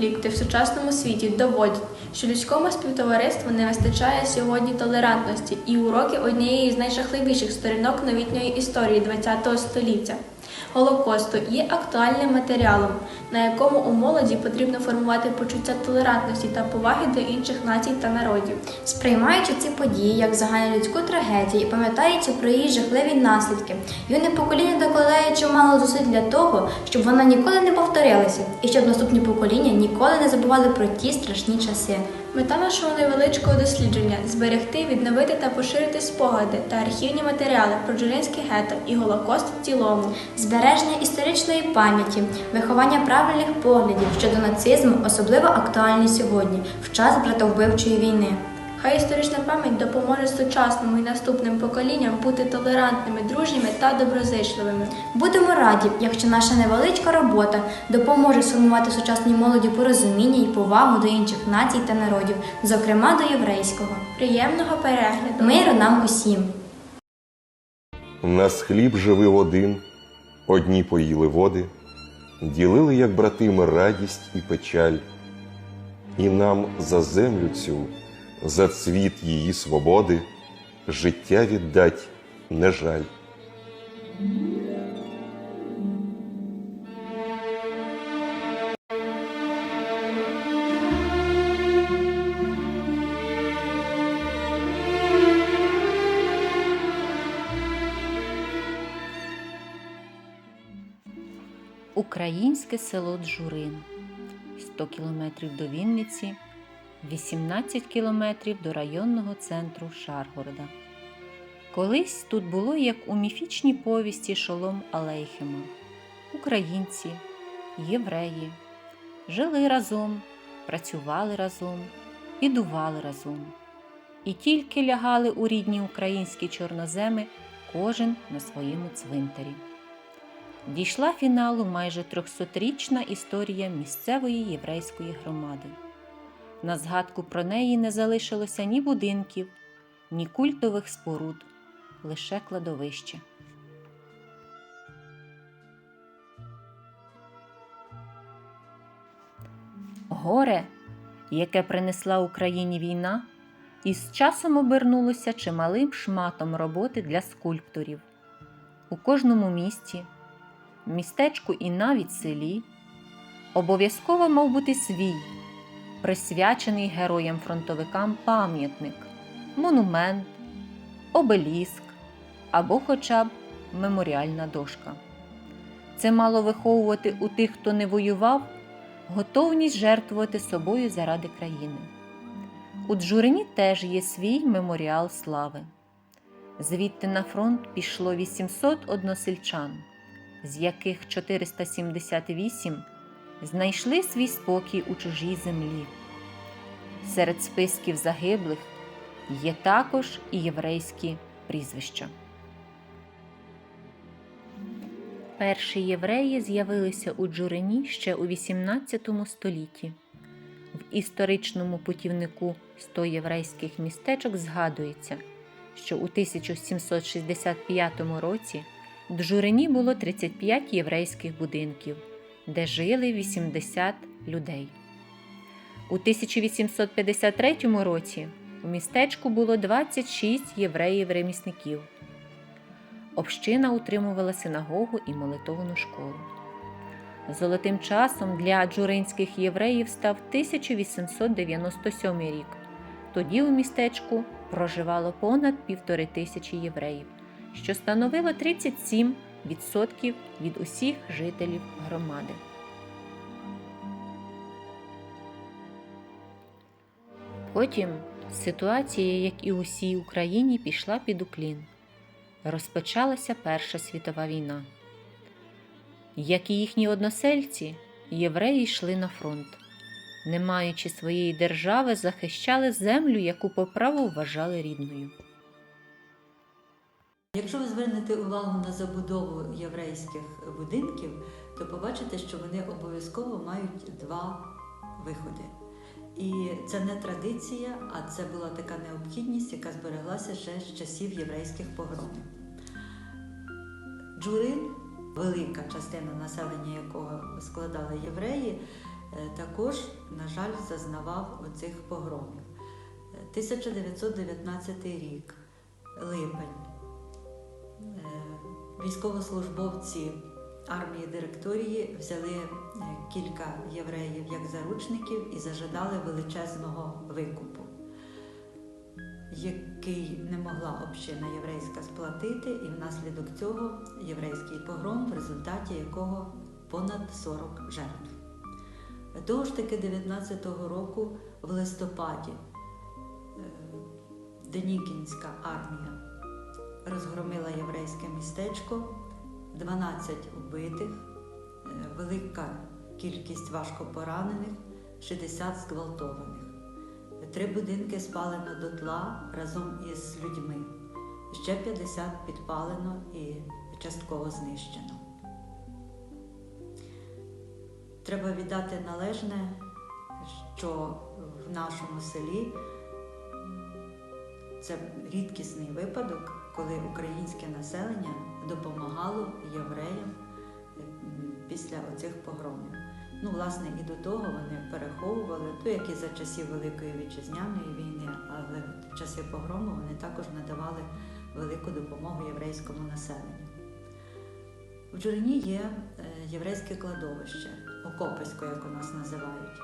конфлікти в сучасному світі доводять, що людському співтовариству не вистачає сьогодні толерантності і уроки однієї з найжахливіших сторінок новітньої історії ХХ століття. Голокосту є актуальним матеріалом, на якому у молоді потрібно формувати почуття толерантності та поваги до інших націй та народів. Сприймаючи ці події як загальнолюдську трагедію і пам'ятаючи про її жахливі наслідки, юне покоління докладає чимало зусиль для того, щоб вона ніколи не повторилася, і щоб наступні покоління ніколи не забували про ті страшні часи. Мета нашого невеличкого дослідження зберегти, відновити та поширити спогади та архівні матеріали про Джуринське гетто і Голокост в цілому. Збереження історичної пам'яті, виховання правильних поглядів щодо нацизму особливо актуальні сьогодні, в час братовбивчої війни. Хай історична пам'ять допоможе сучасному і наступним поколінням бути толерантними, дружніми та доброзичливими. Будемо раді, якщо наша невеличка робота допоможе сформувати сучасній молоді порозуміння і повагу до інших націй та народів, зокрема до єврейського. Приємного перегляду! Миру нам усім! У нас хліб живив один, одні поїли води, ділили, як братими, радість і печаль, і нам за землю цю, за цвіт її свободи, життя віддать не жаль. Українське село Джурин 100 кілометрів до Вінниці, 18 кілометрів до районного центру Шаргорода. Колись тут було як у міфічній повісті Шолом Алейхема. Українці, євреї жили разом, працювали разом, бідували разом. І тільки лягали у рідні українські чорноземи, кожен на своєму цвинтарі дійшла фіналу майже 300-річна історія місцевої єврейської громади. На згадку про неї не залишилося ні будинків, ні культових споруд, лише кладовище. Горе, яке принесла Україні війна, із часом обернулося чималим шматом роботи для скульпторів. У кожному місті містечку і навіть селі, обов'язково мав бути свій, присвячений героям-фронтовикам пам'ятник, монумент, обеліск або хоча б меморіальна дошка. Це мало виховувати у тих, хто не воював, готовність жертвувати собою заради країни. У Джурині теж є свій меморіал слави. Звідти на фронт пішло 800 односельчан з яких 478 знайшли свій спокій у чужій землі. Серед списків загиблих є також і єврейські прізвища. Перші євреї з'явилися у Джурині ще у XVIII столітті. В історичному путівнику «100 єврейських містечок згадується, що у 1765 році в Джурині було 35 єврейських будинків, де жили 80 людей. У 1853 році у містечку було 26 євреїв-ремісників. Община утримувала синагогу і молитовну школу. Золотим часом для джуринських євреїв став 1897 рік. Тоді у містечку проживало понад півтори тисячі євреїв що становило 37% від усіх жителів громади. Потім ситуація, як і у всій Україні, пішла під уклін. Розпочалася Перша світова війна. Як і їхні односельці, євреї йшли на фронт. Не маючи своєї держави, захищали землю, яку по праву вважали рідною. Якщо ви звернете увагу на забудову єврейських будинків, то побачите, що вони обов'язково мають два виходи. І це не традиція, а це була така необхідність, яка збереглася ще з часів єврейських погромів. Джурин, велика частина населення якого складали євреї, е, також, на жаль, зазнавав оцих погромів. Е, 1919 рік, липень. Військовослужбовці армії директорії взяли е, кілька євреїв як заручників і зажадали величезного викупу, який не могла община єврейська сплатити, і внаслідок цього єврейський погром, в результаті якого понад 40 жертв. Того ж таки 19-го року в листопаді е, Денікінська армія розгромила єврейське містечко, 12 вбитих, е, велика кількість важко поранених, 60 зґвалтованих. Три будинки спалено дотла разом із людьми. Ще 50 підпалено і частково знищено. Треба віддати належне, що в нашому селі це рідкісний випадок, коли українське населення допомагало євреям після оцих погромів. Ну, власне, і до того вони переховували, то як і за часів Великої вітчизняної війни, але в часи погрому вони також надавали велику допомогу єврейському населенню. В Джурині є е, єврейське кладовище, Окописько, як у нас називають.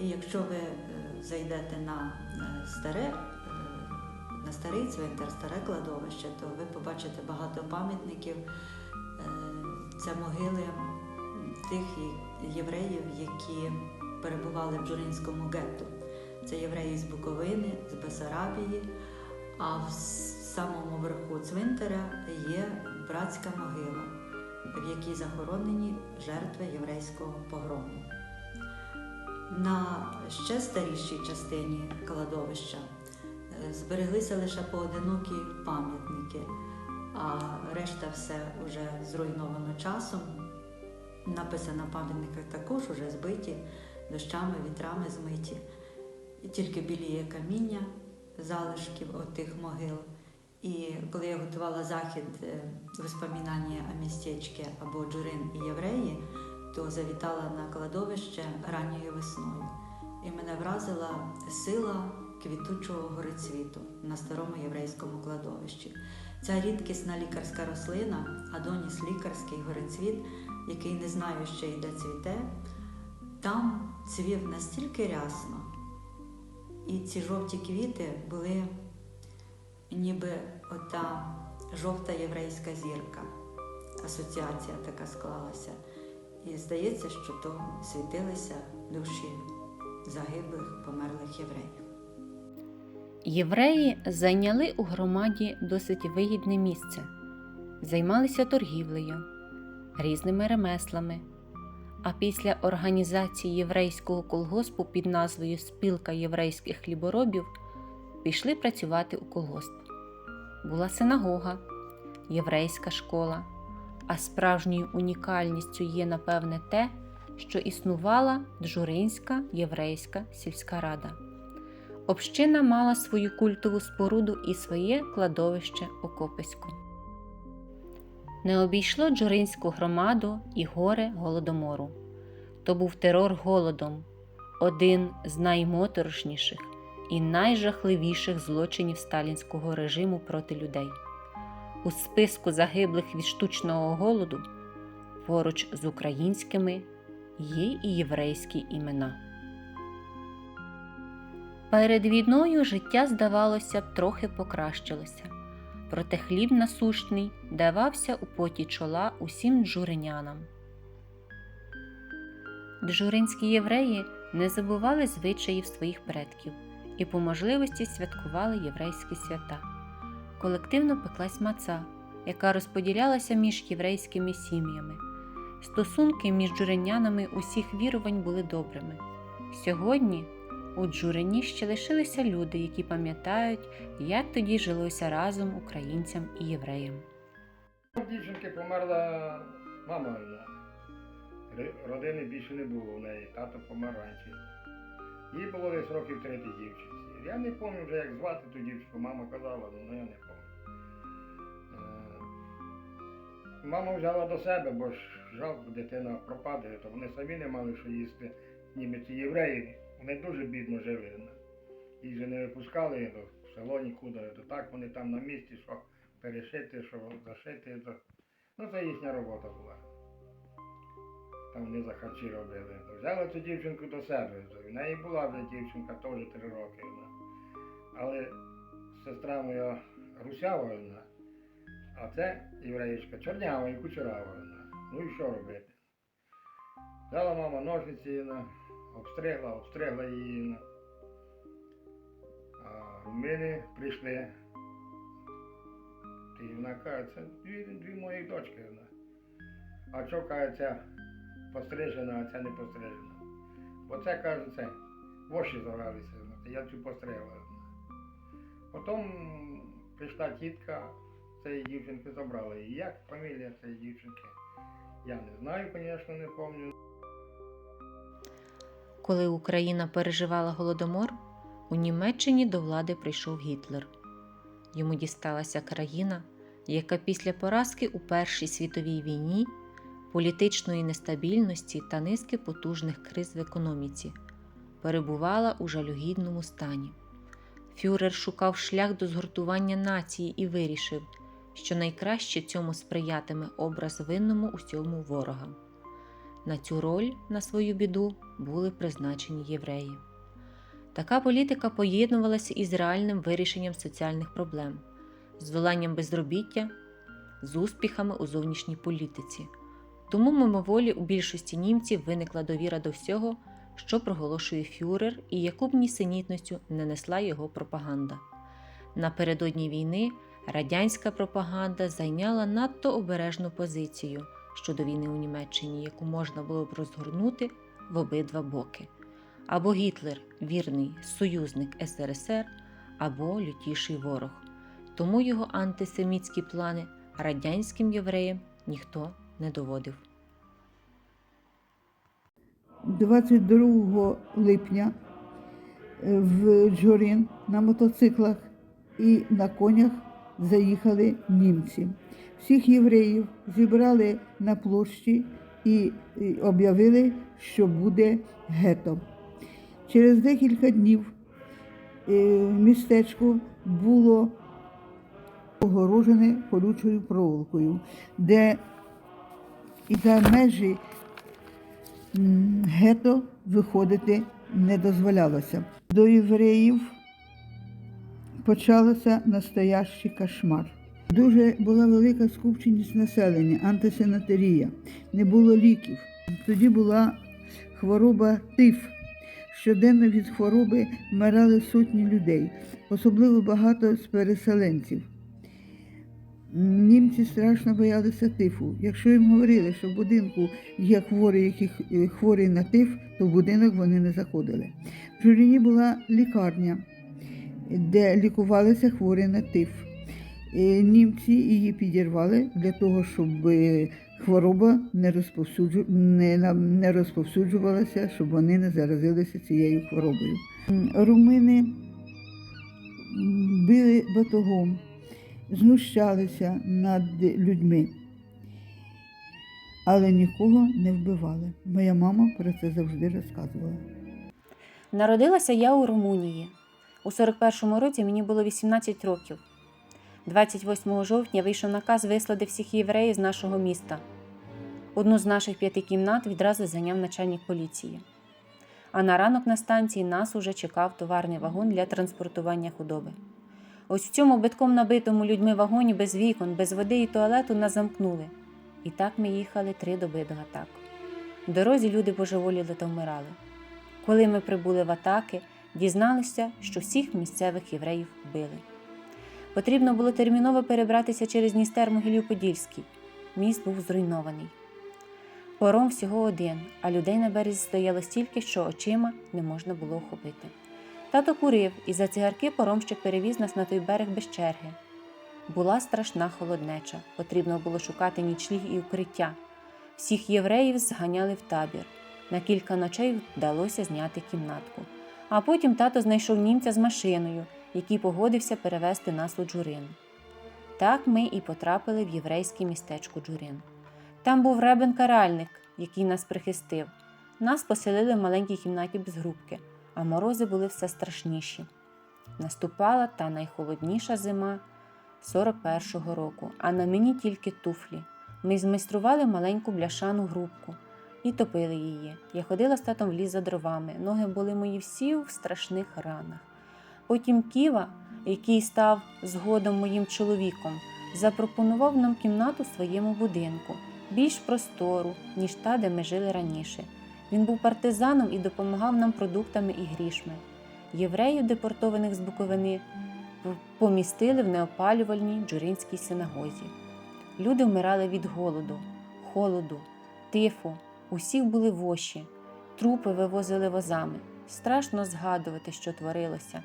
І якщо ви е, зайдете на е, старе, е, на старий цвинтар, старе кладовище, то ви побачите багато пам'ятників. Е, Це могили тих євреїв, які перебували в Джуринському гетто. Це євреї з Буковини, з Бесарабії, а в самому верху цвинтаря є братська могила, в якій захоронені жертви єврейського погрому. На ще старішій частині кладовища збереглися лише поодинокі пам'ятники, а решта все вже зруйновано часом. Написи на пам'ятниках також уже збиті, дощами, вітрами змиті. І тільки біліє каміння залишків отих могил. І коли я готувала захід е, воспоминання о містечці або Джурин і євреї, то завітала на кладовище ранньою весною. І мене вразила сила квітучого горецвіту на старому єврейському кладовищі. Ця рідкісна лікарська рослина, Адоніс лікарський горецвіт, який не знаю ще й де цвіте, там цвів настільки рясно, і ці жовті квіти були ніби ота жовта єврейська зірка. Асоціація така склалася. І здається, що то світилися душі загиблих, померлих євреїв. Євреї зайняли у громаді досить вигідне місце, займалися торгівлею, різними ремеслами. А після організації єврейського колгоспу під назвою Спілка єврейських хліборобів пішли працювати у колгосп. Була синагога, єврейська школа, а справжньою унікальністю є, напевне, те, що існувала Джуринська єврейська сільська рада. Община мала свою культову споруду і своє кладовище Окопиську. Не обійшло Джуринську громаду і горе голодомору. То був терор голодом, один з наймоторошніших і найжахливіших злочинів сталінського режиму проти людей. У списку загиблих від штучного голоду поруч з українськими є і єврейські імена. Перед війною життя, здавалося б, трохи покращилося, проте хліб насущний давався у поті чола усім джуринянам. Джуринські євреї не забували звичаїв своїх предків і по можливості святкували єврейські свята. Колективно пеклась маца, яка розподілялася між єврейськими сім'ями. Стосунки між джуринянами усіх вірувань були добрими. Сьогодні у Джурині ще лишилися люди, які пам'ятають, як тоді жилося разом українцям і євреям. У дівчинки померла мама. Родини більше не було у неї, тато помер раніше. Їй було десь років 30 дівчинці. Я не пам'ятаю вже, як звати ту дівчинку, мама казала, але я не пам'ятаю. Е, Мама взяла до себе, бо ж жалко, дитина пропаде, то вони самі не мали що їсти. Німці євреї, вони дуже бідно жили. Їх же не випускали в село нікуди, то так вони там на місці, що перешити, що зашити. То... Ну це їхня робота була. Там вони за харчі робили. Взяли цю дівчинку до себе. В неї була вже дівчинка теж три роки. Вона. Але сестра моя русява, вона, а це євреїчка чорнява і кучерава. Вона. Ну і що робити? Взяла мама ножниці, вона, обстригла, обстригла її. А прийшли. І вона каже, це дві, дві мої дочки. Вона. А що каже, ця пострижена, а ця не пострижена. Бо це каже, це воші вона, я цю постригла. Потім прийшла тітка цієї дівчинки, забрала її. Як фамілія цієї дівчинки? Я не знаю, звісно, не пам'ятаю. Коли Україна переживала голодомор, у Німеччині до влади прийшов Гітлер. Йому дісталася країна, яка після поразки у Першій світовій війні, політичної нестабільності та низки потужних криз в економіці перебувала у жалюгідному стані. Фюрер шукав шлях до згуртування нації і вирішив, що найкраще цьому сприятиме образ винному усьому ворога. На цю роль, на свою біду, були призначені євреї. Така політика поєднувалася із реальним вирішенням соціальних проблем, з доланням безробіття, з успіхами у зовнішній політиці. Тому мимоволі у більшості німців виникла довіра до всього, що проголошує фюрер і яку б нісенітністю не несла його пропаганда. Напередодні війни радянська пропаганда зайняла надто обережну позицію щодо війни у Німеччині, яку можна було б розгорнути в обидва боки. Або Гітлер вірний союзник СРСР, або лютіший ворог. Тому його антисемітські плани радянським євреям ніхто не доводив. 22 липня е, в Джорін на мотоциклах і на конях заїхали німці. Всіх євреїв зібрали на площі і об'явили, що буде гето. Через декілька днів е, містечко було огорожене колючою проволокою, де за межі гето виходити не дозволялося. До євреїв почався настоящий кошмар. Дуже була велика скупченість населення, антисанітарія, не було ліків. Тоді була хвороба тиф. Щоденно від хвороби вмирали сотні людей, особливо багато з переселенців. Німці страшно боялися тифу. Якщо їм говорили, що в будинку є хворий, який х- хворий на тиф, то в будинок вони не заходили. В Журині була лікарня, де лікувалися хворі на тиф. Е, Німці її підірвали для того, щоб е, хвороба не, розповсюджу... не, не розповсюджувалася, щоб вони не заразилися цією хворобою. Румини били батогом, знущалися над людьми, але нікого не вбивали. Моя мама про це завжди розказувала. Народилася я у Румунії. У 41-му році мені було 18 років. 28 жовтня вийшов наказ вислати всіх євреїв з нашого міста. Одну з наших п'яти кімнат відразу зайняв начальник поліції. А на ранок на станції нас уже чекав товарний вагон для транспортування худоби. Ось в цьому битком набитому людьми вагоні без вікон, без води і туалету нас замкнули. І так ми їхали три доби до атак. В дорозі люди божеволіли та вмирали. Коли ми прибули в атаки, дізналися, що всіх місцевих євреїв вбили. Потрібно було терміново перебратися через Дністер Могилів-Подільський. Міст був зруйнований. Пором всього один, а людей на березі стояло стільки, що очима не можна було охопити. Тато курив, і за цигарки поромщик перевіз нас на той берег без черги. Була страшна холоднеча, потрібно було шукати нічліг і укриття. Всіх євреїв зганяли в табір. На кілька ночей вдалося зняти кімнатку. А потім тато знайшов німця з машиною, який погодився перевезти нас у Джурин. Так ми і потрапили в єврейське містечко Джурин. Там був ребен каральник, який нас прихистив. Нас поселили в маленькій кімнаті без грубки, а морози були все страшніші. Наступала та найхолодніша зима 41-го року, а на мені тільки туфлі. Ми змайстрували маленьку бляшану грубку і топили її. Я ходила з татом в ліс за дровами, ноги були мої всі в страшних ранах. Потім Ківа, який став згодом моїм чоловіком, запропонував нам кімнату в своєму будинку, більш простору, ніж та, де ми жили раніше. Він був партизаном і допомагав нам продуктами і грішми. Євреїв, депортованих з Буковини, помістили в неопалювальній джуринській синагозі. Люди вмирали від голоду, холоду, тифу, усіх були воші, трупи вивозили возами. Страшно згадувати, що творилося.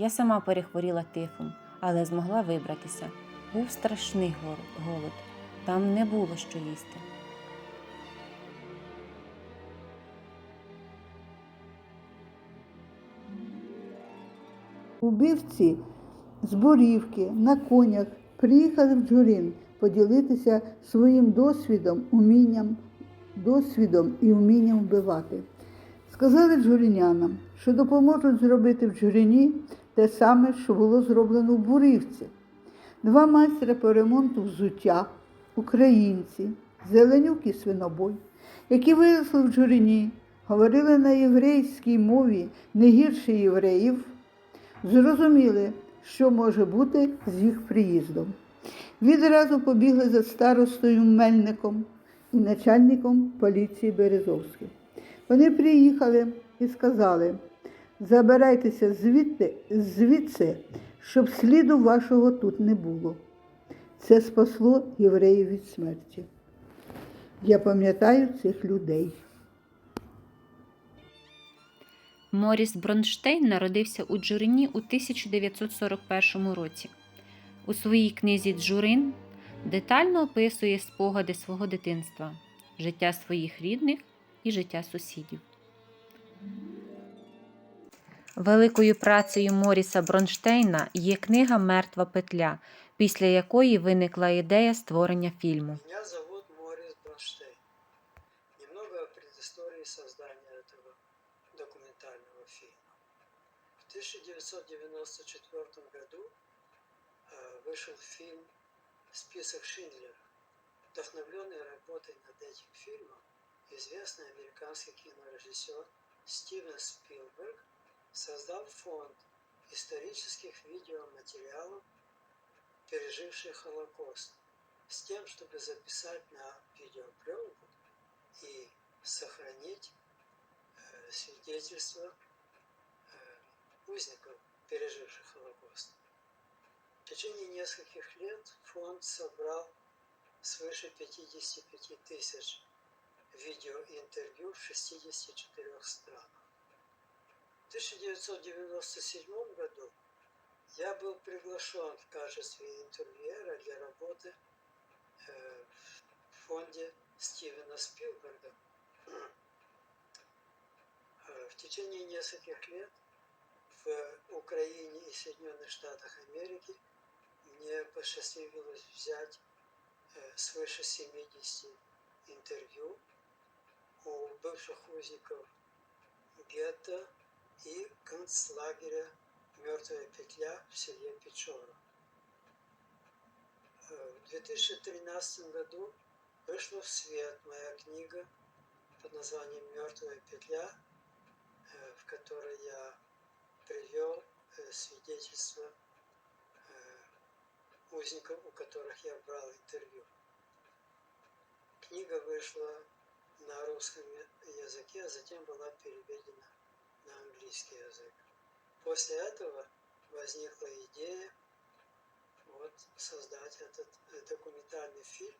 Я сама перехворіла тифом, але змогла вибратися. Був страшний голод. Там не було що їсти. Убивці з Борівки на конях приїхали в Джурин поділитися своїм досвідом, умінням, досвідом і умінням вбивати. Сказали джуринянам, що допоможуть зробити в Джурині те саме, що було зроблено в Бурівці. Два майстри по ремонту взуття, українці, Зеленюк і Свинобой, які виросли в Джурині, говорили на єврейській мові не гірше євреїв, зрозуміли, що може бути з їх приїздом. Відразу побігли за старостою Мельником і начальником поліції Березовським. Вони приїхали і сказали: забирайтеся звідти, звідси, щоб сліду вашого тут не було. Це спасло євреїв від смерті. Я пам'ятаю цих людей. Моріс Бронштейн народився у Джурині у 1941 році. У своїй книзі Джурин детально описує спогади свого дитинства, життя своїх рідних і життя сусідів. Великою працею Моріса Бронштейна є книга Мертва петля, після якої виникла ідея створення фільму. Меня зовут Морис Бронштейн. Немного о предыстории создания этого документального фильма. В 1994 году э, вышел фильм «Список Шиндлера». Вдохновленный работой над этим фильмом, известный американский кинорежиссер Стивен Спилберг создал фонд исторических видеоматериалов, переживших Холокост, с тем, чтобы записать на видеопленку и сохранить э, свидетельства э, узников, переживших Холокост. В течение нескольких лет фонд собрал свыше 55 тысяч видеоинтервью в 64 странах. В 1997 году я был приглашен в качестве интервьюера для работы э, в фонде Стивена Спилберга. Э, В течение нескольких лет в Украине и Соединенных Штатах Америки мне посчастливилось взять э, свыше 70 интервью у бывших узников гетто и концлагеря «Мертвая петля» в селе Печора. Э, В 2013 году вышла в свет моя книга под названием «Мертвая петля», э, в которой я привел э, свидетельства э, узников, у которых я брал интервью. Книга вышла на русском языке, а затем была переведена на английский язык. После этого возникла идея вот, создать этот э, документальный фильм,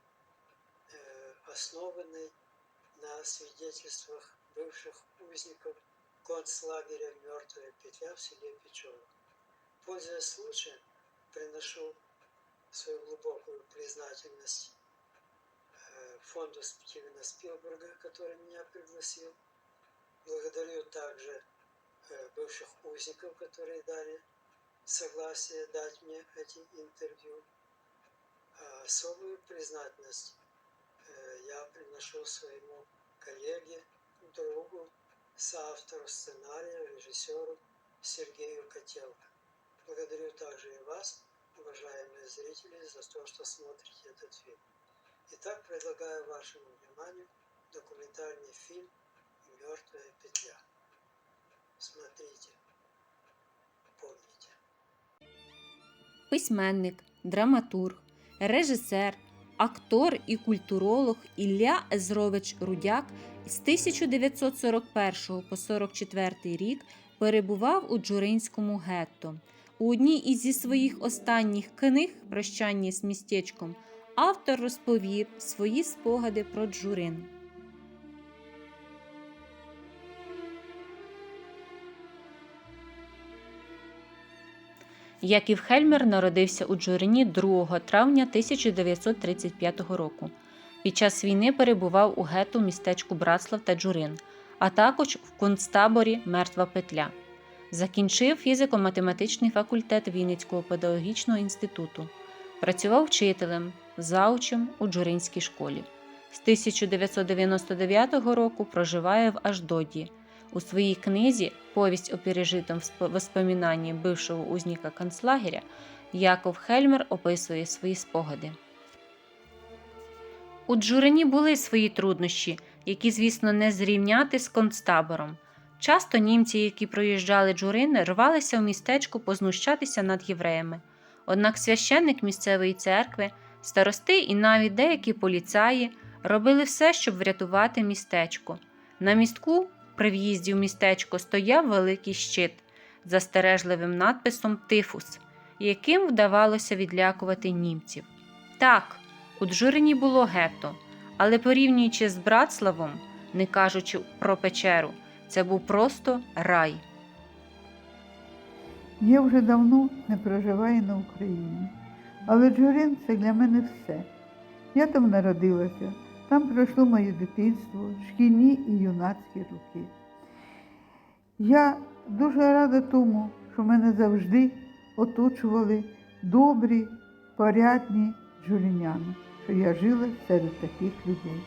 э, основанный на свидетельствах бывших узников концлагеря «Мертвая петля» в селе Печора. Пользуясь случаем, приношу свою глубокую признательность э, фонду Стивена Спилберга, который меня пригласил. Благодарю также бывших узников, которые дали согласие дать мне эти интервью. А Особую признательность э, я приношу своему коллеге, другу, соавтору сценария, режиссеру Сергею Котелко. Благодарю также и вас, уважаемые зрители, за то, что смотрите этот фильм. Итак, предлагаю вашему вниманию документальный фильм «Мертвая петля». Смотрите, помните. письменник, драматург, режисер, актор і культуролог Ілля Езрович Рудяк з 1941 по 44 рік перебував у Джуринському гетто. У одній із зі своїх останніх книг Прощання з містечком автор розповів свої спогади про Джурин. Яків Хельмер народився у Джурині 2 травня 1935 року. Під час війни перебував у гету містечку Братслав та Джурин, а також в концтаборі Мертва Петля. Закінчив фізико-математичний факультет Вінницького педагогічного інституту. Працював вчителем, заучем у Джуринській школі. З 1999 року проживає в Аждоді. У своїй книзі Повість о пережитом воспоминанні бившого узника концлагеря Яков Хельмер описує свої спогади. У Джурині були свої труднощі, які, звісно, не зрівняти з концтабором. Часто німці, які проїжджали Джурин, рвалися в містечко познущатися над євреями. Однак священник місцевої церкви, старости і навіть деякі поліцаї робили все, щоб врятувати містечко. На містку при в'їзді в містечко стояв великий щит з застережливим надписом Тифус, яким вдавалося відлякувати німців. Так, у Джурині було гетто, але порівнюючи з Братславом, не кажучи про печеру, це був просто рай. Я вже давно не проживаю на Україні, але Джурин це для мене все. Я там народилася, там пройшло моє дитинство, шкільні і юнацькі роки. Я дуже рада тому, що мене завжди оточували добрі, порядні джуріняни, що я жила серед таких людей.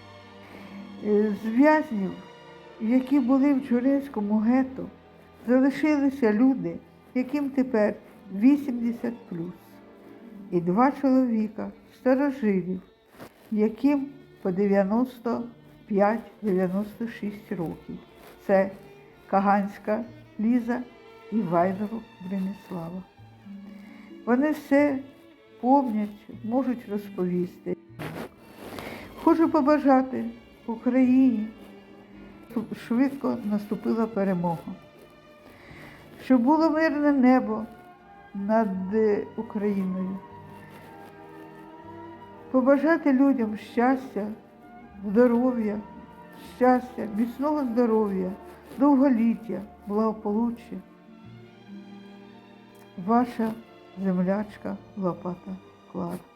Е, З в'язнів, які були в Джуринському гетто, залишилися люди, яким тепер 80 і два чоловіка старожилів, яким по 95-96 років. Це Каганська Ліза і Вайнору Бреміслава. Вони все помнять, можуть розповісти. Хочу побажати Україні, щоб швидко наступила перемога щоб було мирне небо над Україною. Побажати людям щастя, здоров'я, щастя, міцного здоров'я, довголіття, благополуччя. Ваша землячка Лопата Клара.